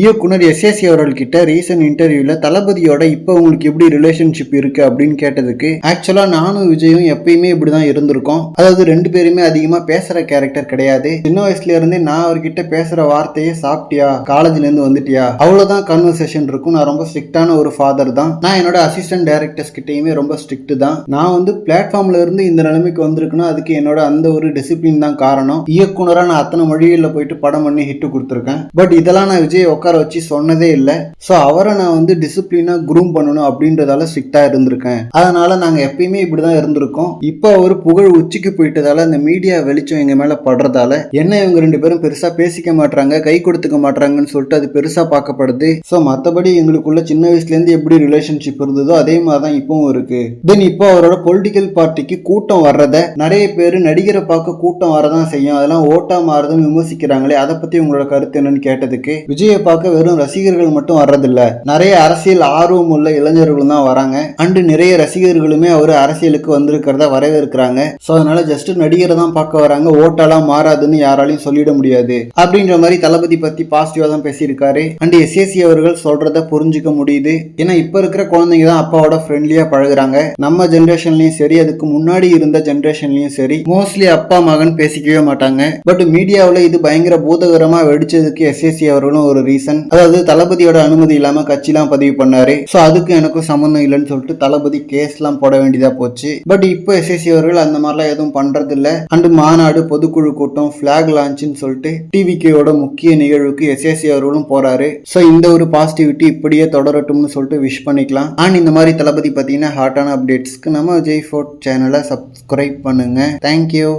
இயக்குனர் SSC அவர்கள்கிட்ட recent இன்டர்வியூல தளபதியோட இப்போ உங்களுக்கு எப்படி ரிலேஷன்ஷிப் இருக்கு அப்படின்னு கேட்டதுக்கு ஆக்சுவலா நானும் விஜயும் எப்பயுமே இப்படிதான் இருந்திருக்கோம். அதாவது ரெண்டு பேருமே அதிகமா பேசுற கேரக்டர் கிடையாது. சின்ன வயசுல இருந்தே நான் அவர்கிட்ட பேசுற வார்த்தையே சாப்பிட்டியா? காலேஜ்ல இருந்து வந்துட்டியா? அவ்வளவுதான் கன்வர்சேஷன் இருக்கும். நான் ரொம்ப ஸ்ட்ரிக்டான ஒரு ஃபாதர் தான். நான் என்னோட அசிஸ்டன்ட் டைரக்டர்ஸ் கிட்டயுமே ரொம்ப ஸ்ட்ரிக்ட் தான். நான் வந்து பிளாட்ஃபார்ம்ல இருந்து இந்த நிலைமைக்கு வந்திருக்குன்னா அதுக்கு என்னோட அந்த ஒரு டிசிப்ளின் தான் காரணம். இயக்குனரா நான் அத்தனை மொழிகளில் போயிட்டு படம் பண்ணி ஹிட் கொடுத்துருக்கேன். பட் இதெல்லாம் நான் விஜய் உட்கார வச்சு சொன்னதே இல்லை. ஸோ அவரை நான் வந்து டிசிப்ளினாக குரூம் பண்ணணும் அப்படின்றதால ஸ்ட்ரிக்டாக இருந்திருக்கேன். அதனால நாங்கள் எப்பயுமே இப்படி தான் இருந்திருக்கோம். இப்போ அவர் புகழ் உச்சிக்கு போயிட்டதால இந்த மீடியா வெளிச்சம் எங்கள் மேலே படுறதால என்ன இவங்க ரெண்டு பேரும் பெருசாக பேசிக்க மாட்றாங்க கை கொடுத்துக்க மாட்டாங்கன்னு சொல்லிட்டு அது பெருசாக பார்க்கப்படுது. ஸோ மற்றபடி எங்களுக்குள்ள சின்ன வயசுலேருந்து எப்படி ரிலேஷன்ஷிப் இருந்ததோ அதே மாதிரி தான் இப்பவும் இருக்கு. தென் இப்போ அவரோட பொலிட்டிக்கல் பார்ட்டிக்கு கூட்டம் வர்றத நிறைய பேர் நடிகரை பார்க்க கூட்டம் வரதான் செய்யும். அதெல்லாம் ஓட்டா மாறுதுன்னு விமர்சிக்கிறாங்களே அதை பற்றி உங்களோட கருத்து என்னன்னு கேட்டதுக்கு. விஜயை பார்க்க வெறும் ரசிகர்கள் மட்டும் வர்றதில்ல. நிறைய அரசியல் ஆர்வம் உள்ள இளைஞர்களும் தான் வராங்க. அண்டு நிறைய ரசிகர்களுமே அவர் அரசியலுக்கு வந்திருக்கிறத வரவேற்கிறாங்க. ஸோ அதனால ஜஸ்ட் நடிகரை தான் பார்க்க வராங்க. ஓட்டெல்லாம் மாறாதுன்னு யாராலையும் சொல்லிட முடியாது. அப்படின்ற மாதிரி தளபதி பத்தி பாசிட்டிவா தான் பேசியிருக்காரு. அண்ட் எஸ்எஸ்சி அவர்கள் சொல்றத புரிஞ்சுக்க முடியுது. ஏன்னா இப்ப இருக்கிற குழந்தைங்க தான் அப்பாவோட ஃப்ரெண்ட்லியா பழகுறாங்க. நம்ம ஜென்ரேஷன்லயும் சரி அதுக்கு முன்னாடி இருந்த ஜென்ரேஷன்லயும் சரி மோஸ்ட்லி அப்பா மகன் பேசிக்கவே மாட்டாங்க. பட் மீடியாவில் இது பயங்கர பூதகரமா வெடிச்சதுக்கு எஸ்எஸ்சி அவர்களும் ஒரு ரீசன் ரீசன் அதாவது தளபதியோட அனுமதி இல்லாம கட்சிலாம் பதிவு பண்ணாரு. ஸோ அதுக்கு எனக்கும் சம்மந்தம் இல்லைன்னு சொல்லிட்டு தளபதி கேஸ்லாம் போட வேண்டியதா போச்சு. பட் இப்போ எஸ்எஸ்சி அவர்கள் அந்த மாதிரிலாம் எதுவும் பண்றது இல்ல அண்டு மாநாடு பொதுக்குழு கூட்டம் ஃபிளாக் லான்ச்னு சொல்லிட்டு டிவிகேயோட முக்கிய நிகழ்வுக்கு எஸ்எஸ்சி அவர்களும் போறாரு. ஸோ இந்த ஒரு பாசிட்டிவிட்டி இப்படியே தொடரட்டும்னு சொல்லிட்டு விஷ் பண்ணிக்கலாம். அண்ட் இந்த மாதிரி தளபதி பார்த்தீங்கன்னா ஹாட்டான அப்டேட்ஸ்க்கு நம்ம ஜெய் ஃபோர்ட் சேனலை சப்ஸ்கிரைப் பண்ணுங்க. Thank you